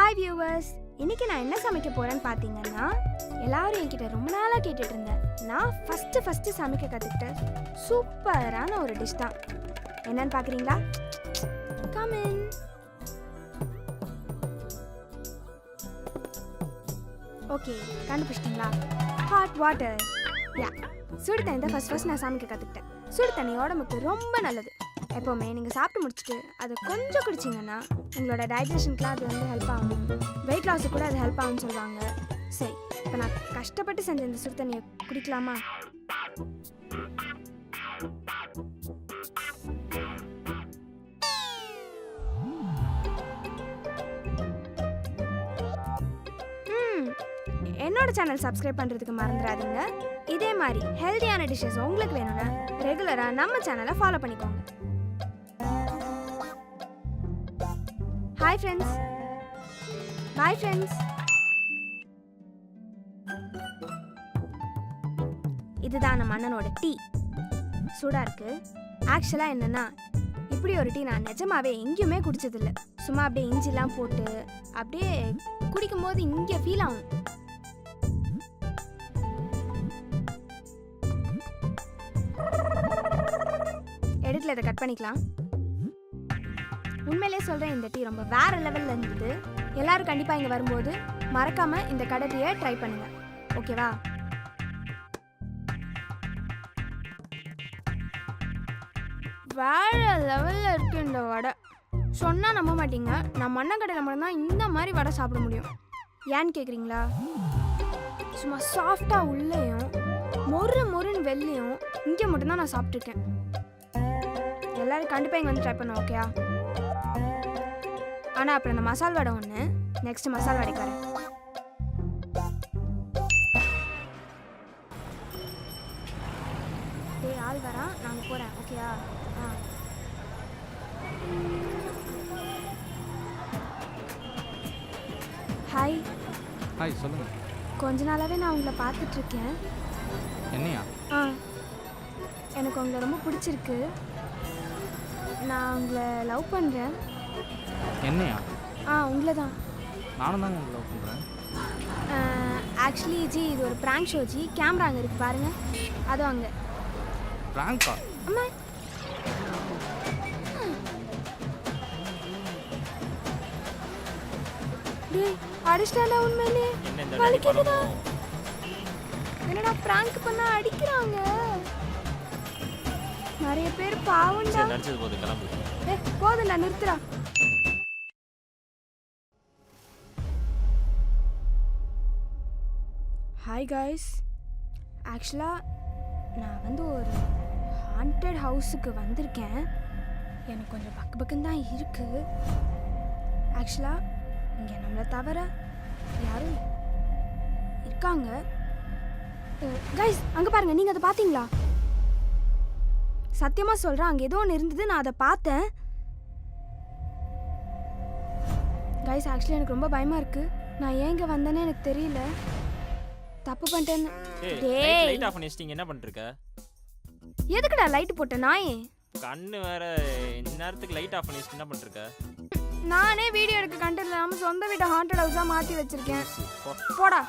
Hi viewers இன்னைக்கு நான் என்ன சமைக்க போறேன்னு பார்த்தீங்கன்னா எல்லாரும் என்கிட்ட ரொம்ப நாளாக கேட்டுட்டு இருந்தேன். நான் ஃபஸ்ட்டு ஃபஸ்ட்டு சமைக்க கற்றுக்கிட்ட சூப்பரான ஒரு டிஷ் தான். என்னன்னு பார்க்குறீங்களா கமின் ஓகே கண்டுபிடிச்சிட்டிங்களா? ஹாட் வாட்டர் யா சுடு தண்ணி தான் ஃபஸ்ட் ஃபஸ்ட் நான் சமைக்க கற்றுக்கிட்டேன் சுடு தண்ணி உடம்புக்கு ரொம்ப நல்லது. எப்போவுமே நீங்கள் சாப்பிட்டு முடிச்சுட்டு அதை கொஞ்சம் குடிச்சிங்கன்னா உங்களோட டைஜஷனுக்குலாம் அது வந்து ஹெல்ப் ஆகும். வெயிட் லாஸுக்கு கூட அது ஹெல்ப் ஆகும்னு சொல்லுவாங்க. சரி இப்போ நான் கஷ்டப்பட்டு செஞ்ச இந்த சுடு தண்ணியை குடிக்கலாமா? ம் என்னோட சேனல் சப்ஸ்கிரைப் பண்ணுறதுக்கு மறந்துடாதீங்க. இதே மாதிரி ஹெல்த்தியான டிஷ்ஷஸ் உங்களுக்கு வேணும்னா ரெகுலராக நம்ம சேனலை ஃபாலோ பண்ணிக்கோங்க. பாய் ஃப்ரெண்ட்ஸ் பாய் ஃப்ரெண்ட்ஸ் இதுதான் நம்ம அண்ணனோட டீ. சூடாக இருக்கு. ஆக்சுவலாக என்னென்னா இப்படி ஒரு டீ நான் நிஜமாவே எங்கேயுமே குடிச்சதில்ல. சும்மா அப்படியே இஞ்சிலாம் போட்டு அப்படியே குடிக்கும்போது இங்கே ஃபீல் ஆகும். எடுத்துல இதை கட் பண்ணிக்கலாம். உண்மையிலே சொல்கிறேன் இந்த டீ ரொம்ப வேறு லெவலில் இருந்தது. எல்லோரும் கண்டிப்பாக இங்கே வரும்போது மறக்காமல் இந்த கடை டீயை ட்ரை பண்ணுங்கள் ஓகேவா வேறு லெவலில் இருக்குது இந்த வடை. சொன்னால் நம்ப மாட்டீங்க. நான் மண்ணக்கடையில் மட்டும்தான் இந்த மாதிரி வடை சாப்பிட முடியும். ஏன்னு கேட்குறீங்களா சும்மா சாஃப்டாக உள்ளேயும் மொறு மொறுன்னு வெள்ளையும் இங்கே மட்டும்தான் நான் சாப்பிட்ருக்கேன் எல்லோரும் கண்டிப்பாக இங்கே வந்து ட்ரை பண்ணுவோம் ஓகேயா ஆனால் அப்புறம் இந்த மசால் வடை ஒன்று நெக்ஸ்ட் மசால் வடைக்கு வரேன் டேய் ஆள் வரான் நாங்கள் போகிறேன் ஓகேயா ஆ? ஹாய் ஹாய் சொல்லுங்க. கொஞ்ச நாளாகவே நான் உங்களை பார்த்துட்ருக்கேன். என்னையா? ஆ. எனக்கு உங்களை ரொம்ப பிடிச்சிருக்கு. நான் உங்களை லவ் பண்ணுறேன் என்னையா? ஆ உங்களை தான். நானும் தாங்க உங்களை லவ் பண்ணுறேன் ஆக்சுவலி ஜி இது ஒரு ப்ராங்க் ஷோ ஜி கேமரா அங்கே இருக்குது பாருங்கள் அதுவும் அங்கே. ப்ராங்கா அம்மா டேய் அடிச்சிட்டால உண்மையிலே? என்ன இந்த வலிக்குதுடா. என்னடா ப்ராங்க் பண்ணா அடிக்கிறாங்க? நிறைய பேர் பாவம்டா. நடிச்சது போது கிளம்பு. ஏ போதும்டா நிறுத்துடா. ஹாய் காய்ஸ் ஆக்சுவலாக நான் வந்து ஒரு ஹாண்டட் ஹவுஸுக்கு வந்திருக்கேன். எனக்கு கொஞ்சம் பக்கு பக்கம் தான் இருக்குது ஆக்சுவலாக இங்கே நம்மளை தவிர யாரும் இருக்காங்க. கைஸ் அங்கே பாருங்கள் நீங்கள் அதை பார்த்தீங்களா? சத்தியமாக சொல்கிறேன் அங்கே ஏதோ ஒன்று இருந்தது நான் அதை பார்த்தேன். கைஸ் ஆக்சுவலி எனக்கு ரொம்ப பயமாக இருக்குது நான் ஏன் இங்கே வந்தேன்னு எனக்கு தெரியல. தப்பு பண்ணிட்டேன்னு. ஏய் டேய். லைட் ஆஃப் பண்ணி வச்சிட்டீங்க என்ன பண்ணிட்டு இருக்க எதுக்குடா லைட்டு போட்டேன் நாயே? கண்ணு வேற இந்த நேரத்துக்கு லைட் ஆஃப் பண்ணி வச்சிட்டு என்ன பண்ணிட்டு இருக்க நானே வீடியோ எடுக்க கண்டென்ட் இல்லாமல் சொந்த வீட்டை ஹாண்டட் ஹவுஸாக மாற்றி வச்சிருக்கேன். போடா.